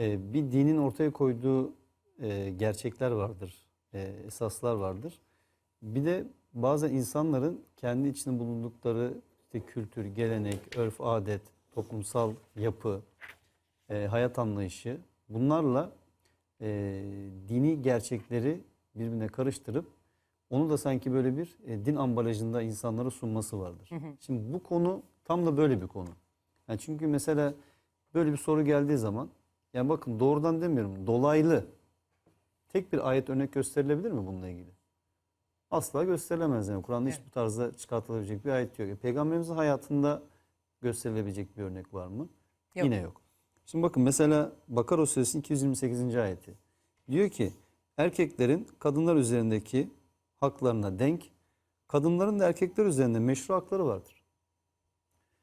e, bir dinin ortaya koyduğu e, gerçekler vardır, e, esaslar vardır. Bir de bazı insanların kendi içinde bulundukları işte kültür, gelenek, örf, adet, toplumsal yapı, e, hayat anlayışı bunlarla e, dini gerçekleri birbirine karıştırıp onu da sanki böyle bir e, din ambalajında insanlara sunması vardır. Şimdi bu konu tam da böyle bir konu. Yani çünkü mesela böyle bir soru geldiği zaman yani bakın doğrudan demiyorum dolaylı tek bir ayet örnek gösterilebilir mi bununla ilgili? Asla gösterilemez yani. Kur'an'da hiç Evet. bu tarzda çıkartılabilecek bir ayet yok. E, Peygamberimizin hayatında gösterilebilecek bir örnek var mı? Yok. Yine yok. Şimdi bakın mesela Bakara Suresi'nin 228. ayeti. Diyor ki erkeklerin kadınlar üzerindeki haklarına denk, kadınların da erkekler üzerinde meşru hakları vardır.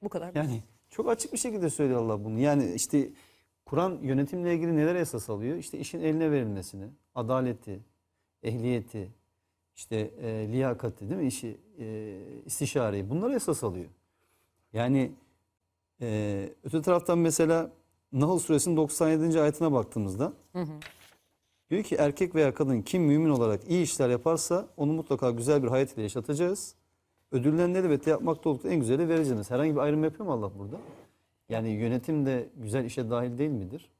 Bu kadar. Yani çok açık bir şekilde söylüyor Allah bunu. Yani işte Kur'an yönetimle ilgili neler esas alıyor? İşte işin eline verilmesini, adaleti, ehliyeti, işte e, liyakati değil mi? İşi, e, istişareyi bunları esas alıyor. Yani e, öte taraftan mesela Nahl suresinin 97. ayetine baktığımızda diyor ki erkek veya kadın kim mümin olarak iyi işler yaparsa onu mutlaka güzel bir hayat ile yaşatacağız. Ödüllerini elbette yapmakta oldukları en güzeli vereceğiz. Herhangi bir ayrım yapıyor mu Allah burada? Yani yönetim de güzel işe dahil değil midir?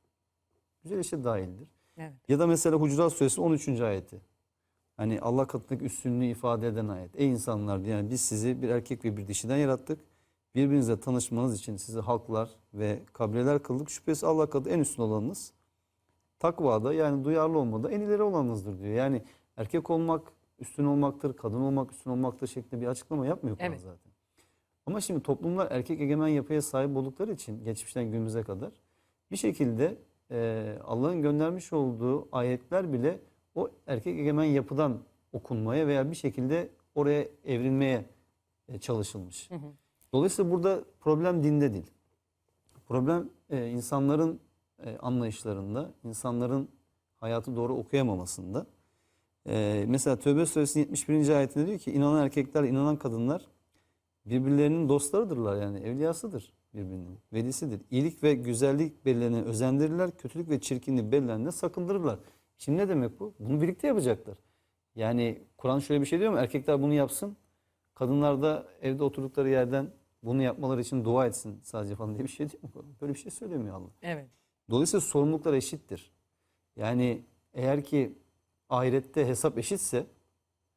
Güzel işe dahildir. Evet. Ya da mesela Hucurat Suresi 13. ayeti. Hani Allah katındaki üstünlüğü ifade eden ayet. Ey insanlar yani biz sizi bir erkek ve bir dişiden yarattık. Birbirinizle tanışmanız için sizi halklar ve kabileler kıldık. Şüphesiz Allah katında en üstün olanınız. Takvada yani duyarlı olmada en ileri olanınızdır diyor. Yani erkek olmak üstün olmaktır, kadın olmak üstün olmaktır şeklinde bir açıklama yapmıyor Kur'an Evet. zaten. Ama şimdi toplumlar erkek egemen yapıya sahip oldukları için geçmişten günümüze kadar bir şekilde e, Allah'ın göndermiş olduğu ayetler bile o erkek egemen yapıdan okunmaya veya bir şekilde oraya evrilmeye e, çalışılmış. Dolayısıyla burada problem dinde değil. Problem e, insanların e, anlayışlarında, insanların hayatı doğru okuyamamasında. E, mesela Tövbe Suresinin 71. ayetinde diyor ki inanan erkekler, inanan kadınlar birbirlerinin dostlarıdırlar yani evliyasıdır birbirinin, velisidir. İyilik ve güzellik belirlerine özendirirler, kötülük ve çirkinlik belirlerine sakındırırlar. Şimdi ne demek bu? Bunu birlikte yapacaklar. Yani Kur'an şöyle bir şey diyor mu? Erkekler bunu yapsın, kadınlar da evde oturdukları yerden bunu yapmaları için dua etsin sadece falan diye bir şey değil mi? Böyle bir şey söylemiyor Allah. Evet. Dolayısıyla sorumluluklar eşittir. Yani eğer ki ahirette hesap eşitse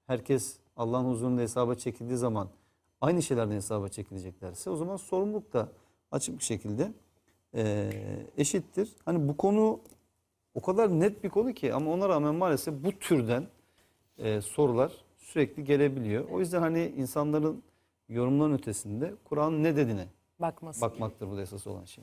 herkes Allah'ın huzurunda hesaba çekildiği zaman aynı şeylerden hesaba çekileceklerse o zaman sorumluluk da açık bir şekilde eee, eşittir. Hani bu konu o kadar net bir konu ki ama ona rağmen maalesef bu türden eee, sorular sürekli gelebiliyor. O yüzden hani insanların yorumların ötesinde Kur'an ne dediğine Bakması. bakmaktır bu esas olan şey.